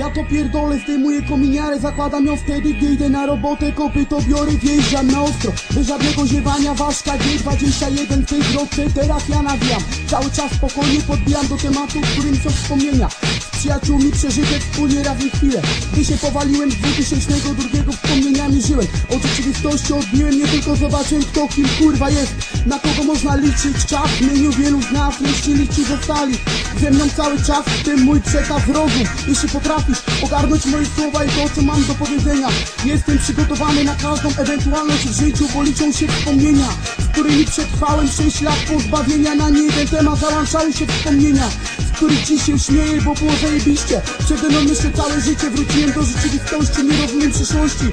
Ja to pierdolę, zdejmuję kominiarę Zakładam ją wtedy, gdy idę na robotę Kopyto biorę, wjeżdżam na ostro. Bez żadnego ziewania, ważka G21 w tej drodze, teraz ja nawijam. Cały czas spokojnie podbijam do tematu, którym są wspomnienia przyjaciółmi przeżytek wspólnie raz i chwilę Gdy się powaliłem z 2002 wspomnieniami żyłem. Od rzeczywistości odbiłem, nie tylko zobaczyłem kto kim kurwa jest. Na kogo można liczyć, czas? Zmienił wielu z nas Myśli ci zostali. Ze mną cały czas W tym mój przekaz rozum Jeśli potrafisz ogarnąć moje słowa i to co mam do powiedzenia. Jestem przygotowany na każdą ewentualność w życiu Bo liczą się wspomnienia Z którymi przetrwałem 6 lat pozbawienia Na nie jeden temat. Załączały się wspomnienia z których dziś się śmieję, bo było zajebiście. Przede mną jeszcze całe życie wróciłem do rzeczywistości Nie rozumiem przyszłości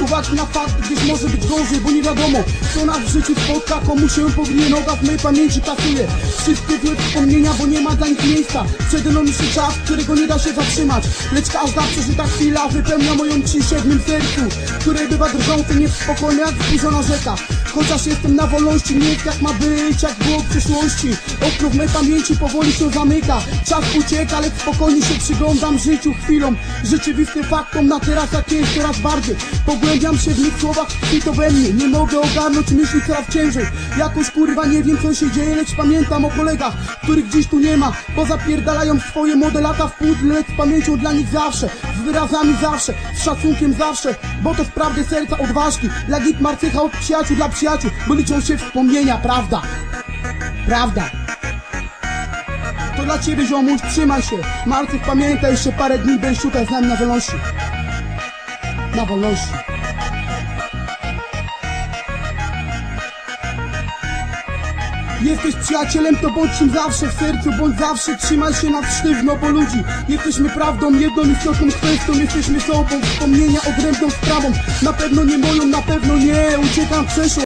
Uwagi na fakt, gdyż może być gorzej Bo nie wiadomo, co nas w życiu spotka Komu się powinien w mojej pamięci kasuje Wszystkie złe wspomnienia, bo nie ma dla nich miejsca. Przede mną jeszcze czas, którego nie da się zatrzymać. Lecz każda przeżyta chwila wypełnia moją ciszę w mym sercu Które bywa drżące, niespokojne jak wzburzona rzeka. Chociaż jestem na wolności, nie jak ma być, jak było w przeszłości. Okno w mej pamięci powoli się zamyka Czas ucieka, ale spokojnie się przyglądam życiu chwilom Rzeczywistym faktom na teraz jak jest coraz bardziej. Pogłębiam się w mych słowach, i to we mnie. Nie mogę ogarnąć myśli coraz ciężej. Jakoś kurwa nie wiem co się dzieje, lecz pamiętam o kolegach Których dziś tu nie ma, bo zapierdalają swoje młode lata w pudle Lecz z pamięcią dla nich zawsze, z wyrazami zawsze Z szacunkiem zawsze, bo to wprawdzie serca odważki Dla git marcycha od przyjaciół dla przyjaciół Bo liczą się wspomnienia, prawda? Prawda to dla ciebie ziomuś, trzymaj się. Marców pamiętaj, jeszcze parę dni będziesz tutaj z nami na wolności Na wolności Jesteś przyjacielem, to bądź zawsze w sercu, bądź zawsze trzymaj się nad sztywno, bo ludzi Jesteśmy prawdą, jedną istotną kwestią, jesteśmy sobą. Wspomnienia odrębną sprawą, na pewno nie moją, na pewno nie Uciekam w przeszłość